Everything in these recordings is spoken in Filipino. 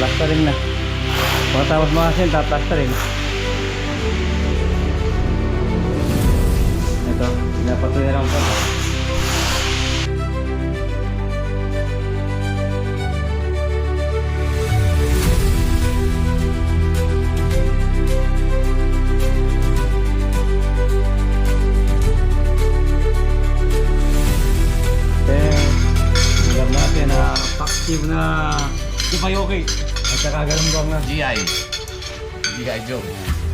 Plastering na. Pagkatapos mga sinta, plastering. Ito, pinapatuloy lang na active na Tupayoki. At saka ganun galunggong na. GI. GI Joe.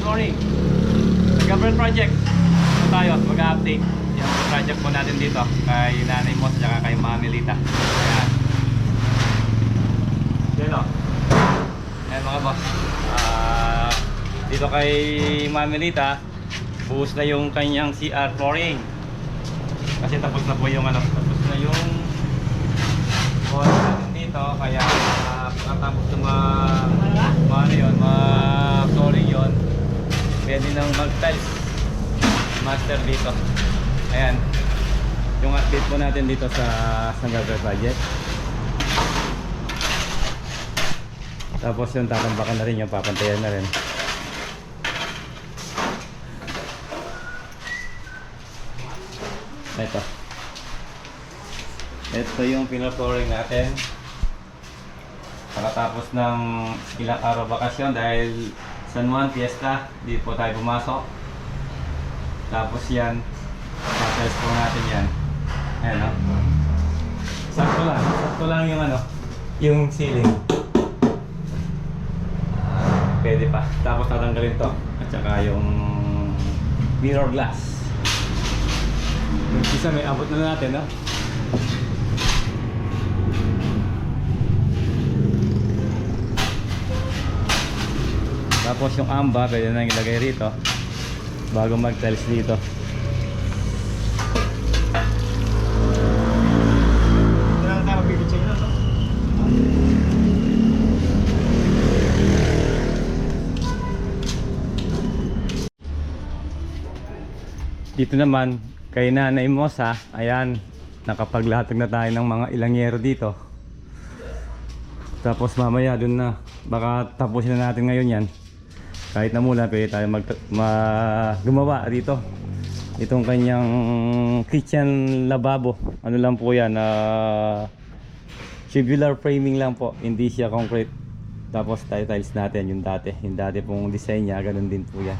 Good morning. Sa government project. Ito tayo, mag-update. Yung project po natin dito kay Nanay Moss at kay Mami Lita. Ayan. Yan o. Ayan mga boss. Ah, dito kay Mami Lita, buhos na yung kanyang CR flooring. Kasi tapos na po yung ano, tapos na yung wall natin dito. Kaya uh, pagkatapos ng mga ano yun, mga flooring yun, pwede nang mag-tiles master dito. Ayan. Yung update po natin dito sa Sangagar Project. Tapos yung tatambakan na rin, yung papantayan na rin. Ito. Ito yung pinaflooring natin. Pagkatapos ng ilang araw bakasyon dahil San Juan Fiesta, di po tayo pumasok. Tapos yan, process po natin yan. Ayan o. Sakto lang, sakto lang yung ano, yung ceiling. Pwede pa. Tapos tatanggalin to. At saka yung mirror glass. Yung isa may abot na natin, no? Tapos yung amba, pwede na ilagay rito bago dito. Magbibitsay na, no? Dito naman, kay Nanay Mosa, ayan, nakapaglatag na tayo ng mga ilangyero dito. Tapos mamaya dun na, baka tapusin na natin ngayon yan. Kahit na mula, pwede tayo mag, ma, gumawa dito. Itong kanyang kitchen lababo. Ano lang po yan, ah, tubular framing lang po, hindi siya concrete. Tapos tayo tiles natin yung dati. Yung dati pong design niya, ganun din po yan.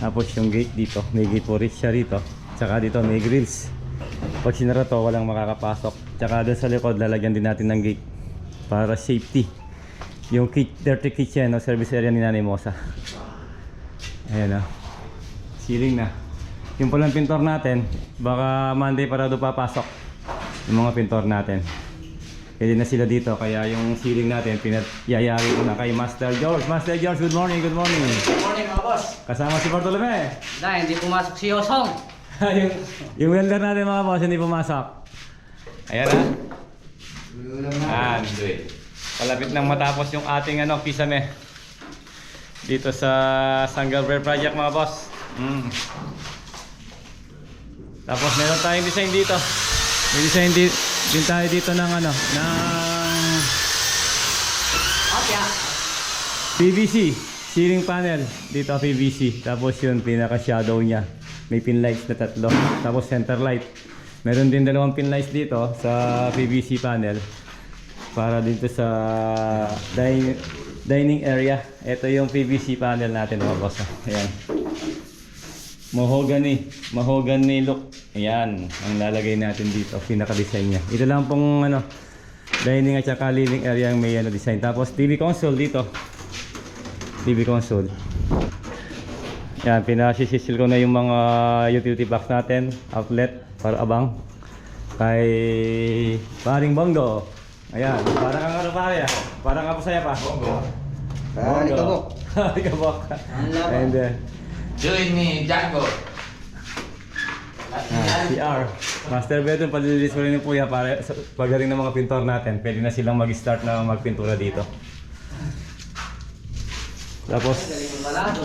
Tapos yung gate dito, may gate po rin siya rito. Tsaka dito may grills. Pag sinara to, walang makakapasok. Tsaka doon sa likod, lalagyan din natin ng gate para safety. Yung ki- dirty kitchen o service area ni Nanay Mosa. Ayan o. Ceiling na. Yung palang pintor natin, baka Monday para doon papasok. Yung mga pintor natin. Pwede na sila dito, kaya yung ceiling natin, pinayayari ko na kay Master George. Master George, good morning, good morning. Good morning, mga boss. Kasama si Bartolome. Dahil hindi pumasok si Yosong. yung, yung welder natin mga boss, hindi pumasok. Ayan ah. Ah, Palapit nang matapos yung ating ano, kisame. Dito sa Sangalver Project mga boss. Mm. Tapos meron tayong design dito. May design di din tayo dito ng ano, ng Opya. PVC. Ceiling panel. Dito PVC. Tapos yun, pinaka shadow niya. May pin lights na tatlo. Tapos center light. Meron din dalawang pin lights dito sa PVC panel. Para dito sa din- dining area. Ito yung PVC panel natin mga boss. Ayan. Mahogany. Mahogany look. Ayan. Ang lalagay natin dito. Pinaka-design niya. Ito lang pong ano, dining at saka living area ang may ano, design. Tapos TV console dito. TV console. Yan, pinasisisil ko na yung mga utility box natin, outlet, para abang. Kay Paring Bongo. Ayan, parang kang ano pare ah. Parang ako saya pa. Bongo. Ah, likabok. Likabok. Ang laban. And then, Join ni Django. ah, CR. Master bedroom, palilinis ko rin yung puya para sa pagaling ng mga pintor natin. Pwede na silang mag-start na magpintura dito. Tapos,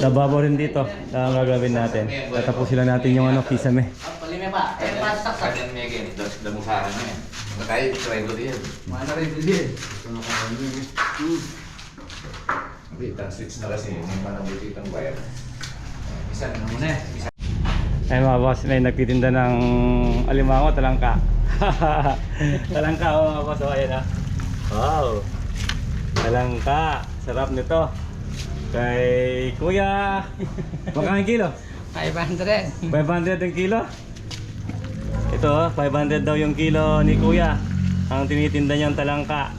lababo rin dito na ang gagawin natin. Tatapusin lang natin yung ano, kisame. Palime pa. Eh, pasok sa. Kanya Megan, ito sa damusahan niya. Try ko din. Mana rin din. Hindi, switch na kasi. Hindi pa nabuti itong wire. Isa na Ano na? Isa. Ay mga boss, may nagtitinda ng alimango, talangka. talangka, oh mga boss, oh, ayan ah. Wow! Talangka, sarap nito. Kay Kuya, magkano kilo? 500. 500 ang kilo? Ito, oh, 500 daw yung kilo ni Kuya. Ang tinitinda niyang talangka.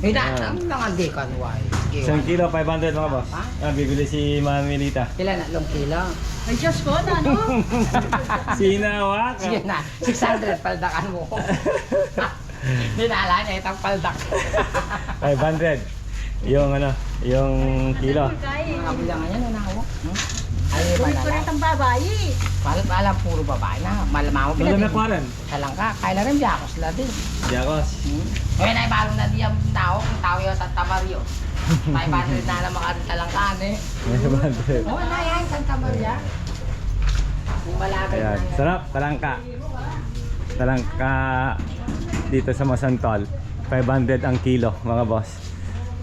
Hina, Ah. ang mga dekan why. Isang kilo, 500 mga boss. Ah, bibili si Mami Nita. Pila na long kilo. Ay, Diyos ko, na, no? Sinawak! Sige na, 600 paldakan mo. Dinala niya itang paldak. 500. Yung ano, yung kilo. Mga bilangan yan, ano ako? Hmm? Ay, Ulit ko rin malala. itong babae. Pa alam, puro babae na. Malamang mo Wala na pinag- kwaran. Kalang ka, kaya rin biyako sila din. Yakos. Hmm? Ngayon ay balong na diyan tao, kung tao yung Santa Maria. 500 na lang makarin talang ka, eh. 500. Oo, na yan, Santa Maria. Yung malapit Ayan, na yan. sarap, talangka. Talangka dito sa Masantol. 500 ang kilo, mga boss.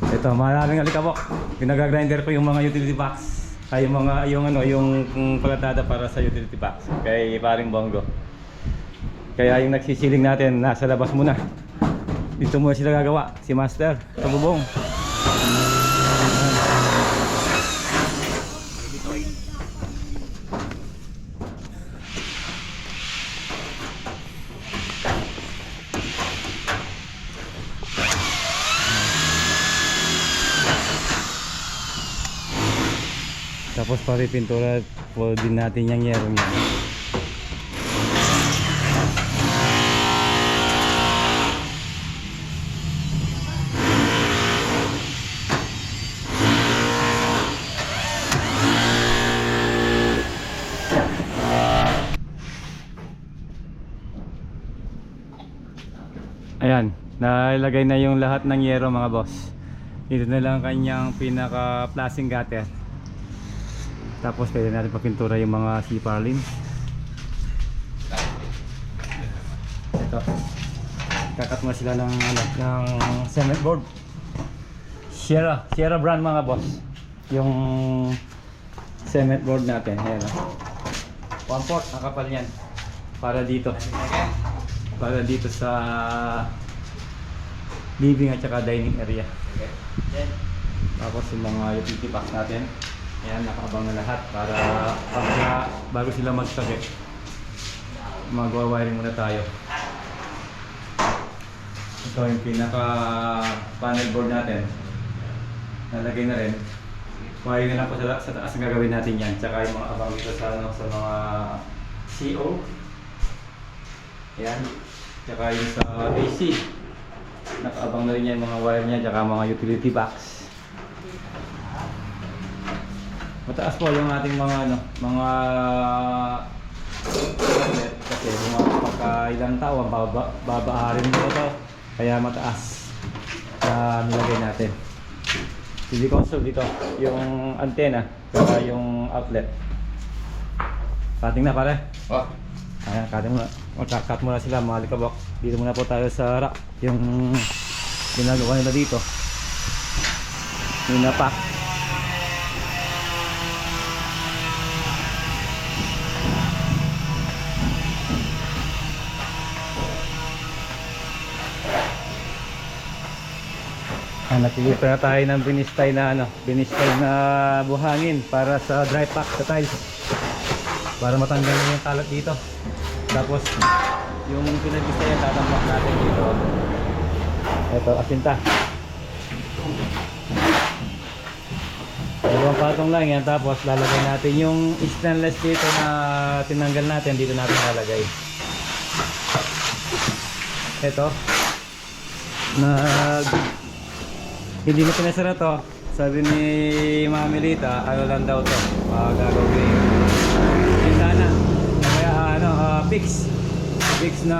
Ito, maraming alikabok. Pinag-grinder ko yung mga utility box. Ay, yung mga, yung ano, yung palatada para sa utility box. Kay paring Bongo. Kaya yung nagsisiling natin, nasa labas muna. Dito muna sila gagawa. Si Master, sa bubong. Tapos pare pintura po din natin yung yerong yan. Ayan, nailagay na yung lahat ng yero mga boss. Dito na lang kanyang pinaka plasing gutter. Tapos pwede natin papintura yung mga siparlin. Ito. Kakat mo sila ng ano, ng cement board. Sierra, Sierra brand mga boss. Yung cement board natin, ayan. One fourth ang kapal niyan. Para dito. Para dito sa living at saka dining area. Tapos yung mga utility box natin. Ayan, nakaabang na lahat para pagka bago sila magtabi. Magwa-wiring muna tayo. Ito yung pinaka panel board natin. Nalagay na rin. Wiring na lang po sa, sa taas ang gagawin natin yan. Tsaka yung mga abang dito sa, ano, sa mga CO. Ayan. Tsaka yung sa AC. Nakaabang na rin yan mga wire niya. Tsaka mga utility box. Mataas po yung ating mga ano, mga outlet kasi mga pagka ilang taon baba, babaarin mo ito kaya mataas na nilagay natin. TV console dito, yung antenna, saka yung outlet. Cutting na pare. Oh, Ayan, cutting muna. Magka-cut muna sila mga likabok. Dito muna po tayo sa rack. Yung ginagawa nila dito. Yung napak. Ah, napilitan na tayo ng binistay na ano, binistay na buhangin para sa dry pack sa tiles. Para matanggal yung kalat dito. Tapos yung pinag-bistayan tatambak natin dito. Ito, asinta. Dalawang patong lang yan tapos lalagay natin yung stainless dito na tinanggal natin dito natin lalagay. Ito. Nag hindi na pinasara to. Sabi ni Mami Lita, ano lang daw to. Uh, gagawin. Bintana. Kaya ano, ah, fix. Fix na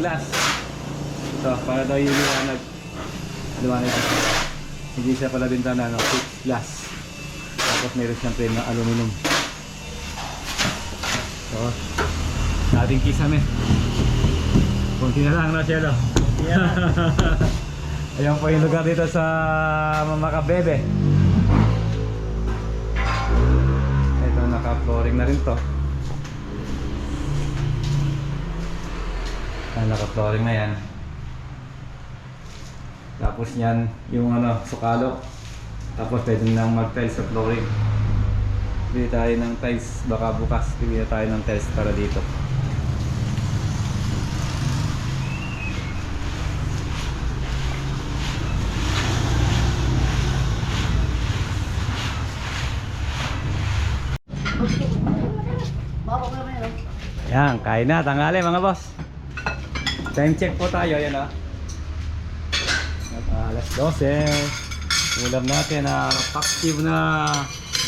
glass. Ito, para daw yung liwanag. Liwanag. Hindi siya pala bintana, no? Fixed glass. Tapos meron siyang frame na aluminum. So, ating kisame. Kunti na lang, Rachelo. Ayan po yung lugar dito sa Mamakabebe. Ito, naka-flooring na rin to. Ah, naka-flooring na yan. Tapos yan, yung ano, sukalo. Tapos pwede nang mag-tiles sa flooring. Bili tayo ng tiles, baka bukas bili tayo ng tiles para dito. Yan, kain na, tanghali mga boss. Time check po tayo, yan ah. At, ah, alas 12. Ulam natin na paksiw na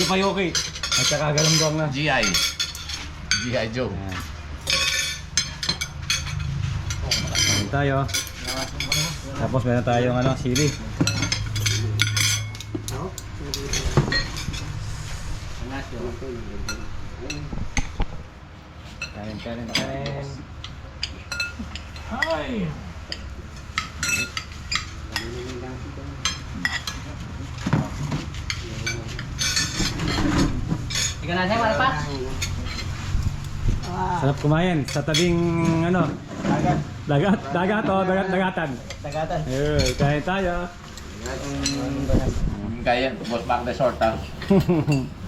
Yupayoki. At saka galunggong na. GI. GI Joe. Ayan. Kain tayo. Tapos meron tayong ano, sili. Kain, kain, kain. Hi. Ikaw na siya, wala pa? Sarap kumain sa tabing ano, Dagat. dagat, dagat o dagat, dagatan. Tagatan. Ayun, kain tayo. Kaya, boss back the short ha.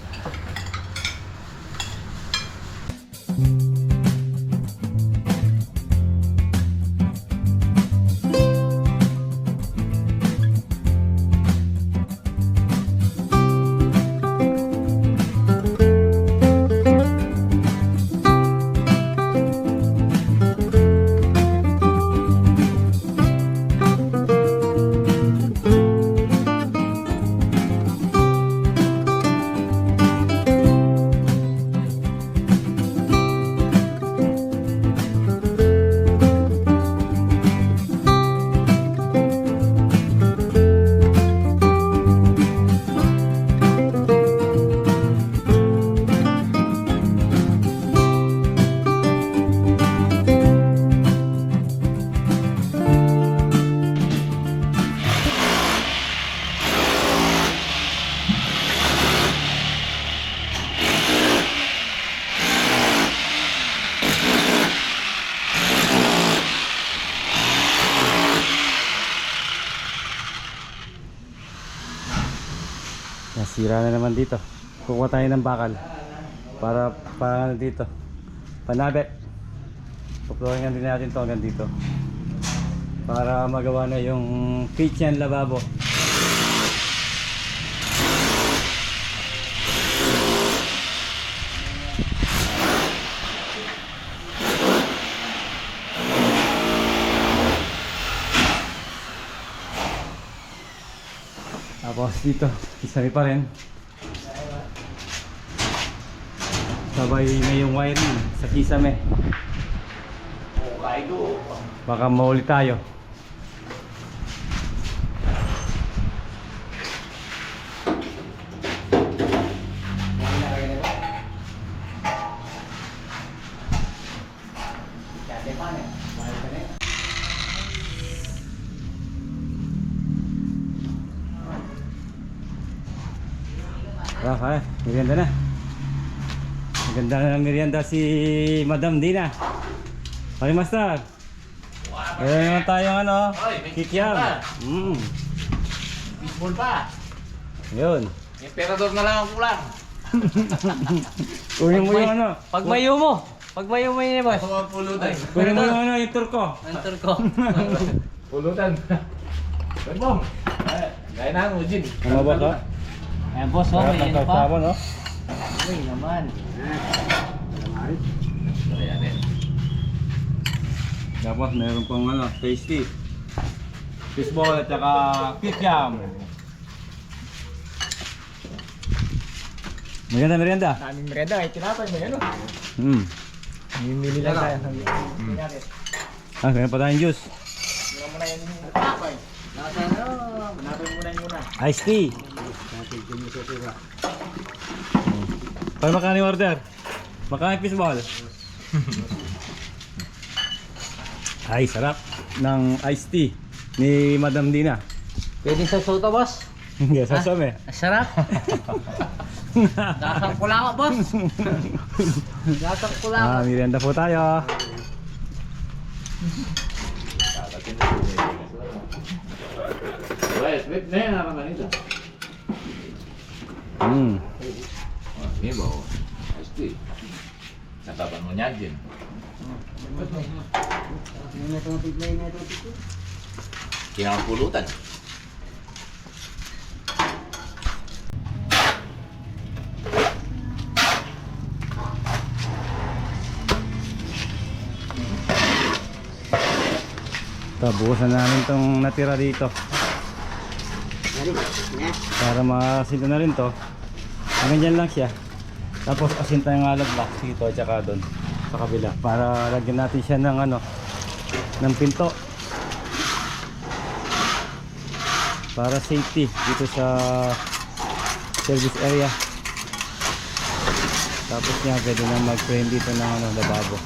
Nasira na naman dito. Kukuha tayo ng bakal. Para para dito. Panabe. Puploringan din natin to hanggang dito. Para magawa na yung kitchen lababo. Tapos dito, isari pa rin. Sabay na yung wiring sa kisame. Baka mauli tayo. Merienda na. Maganda na ng merienda si Madam Dina. Pare Master. Meron naman tayong ano, kikiam. Mm. Baseball pa. Yun. Emperador na lang ang kulang. Kunin mo yung ano. Pagmayo mo. Pagmayo mo yun, boss. Mga pulutan. Kunin mo yung ano, yung turko. Antor ko. Pulutan. Mom. Eh, Gaya na mo, Jin. Ano ba to? Ayan boss, oh, may ano pa. no? Uy naman. Ayan eh. Tapos meron pang ano, tasty. Fishball at saka kikiam. Maganda merienda. Daming merenda, ay tinapay mo yan, oh. Hmm. Mimili lang tayo. Hmm. Ah, kaya pa tayong juice. Muna muna yan yung tinapay. Nasa ano, tinapay muna yun muna. Iced tea. Paano makano yung order? Makano fishball? Ay, sarap ng iced tea ni Madam Dina. Pwede sa soda, boss? Hindi, sasame. Sarap. Lasang ko lang, boss. Lasang ko lang. Ah, merienda po tayo. Wait, wait. Na yan naman nila. Hmm. Oh, Ini bawa. Pasti. Catatan mo niya, Jin. Kinakapulutan. Tabusan namin tong natira dito. Para makasilo na rin to. Hanggang dyan lang siya. Tapos asin tayong alab box dito at saka doon sa kabila. Para lagyan natin siya ng ano, ng pinto. Para safety dito sa service area. Tapos niya pwede na mag-frame dito ng ano, lababo.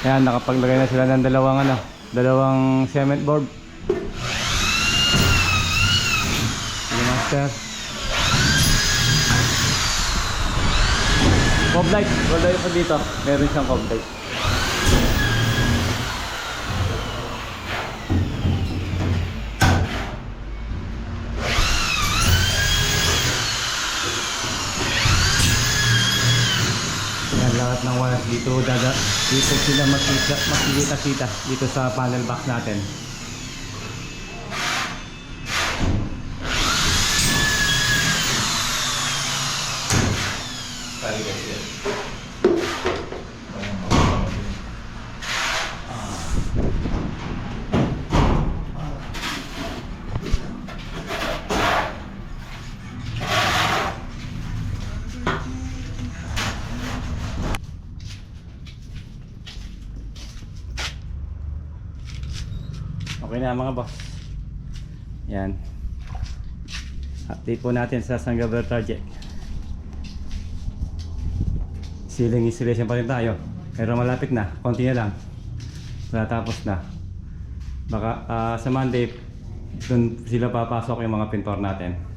Ayan, nakapaglagay na sila ng dalawang ano, dalawang cement board. Sige, master. Cob light, wala yun pa dito. Meron siyang cob light. Wires dito dada dito sila makita makikita kita dito sa panel box natin. Na mga boss. Yan. Update po natin sa San Gabriel project. Ceiling installation pa rin tayo. Pero malapit na. Konti na lang. Natapos na. Baka ah, sa Monday, dun sila papasok yung mga pintor natin.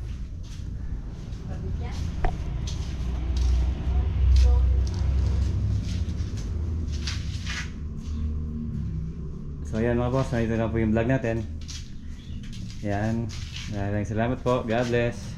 So yan mga boss, nandito na po yung vlog natin. Yan. Maraming salamat po. God bless.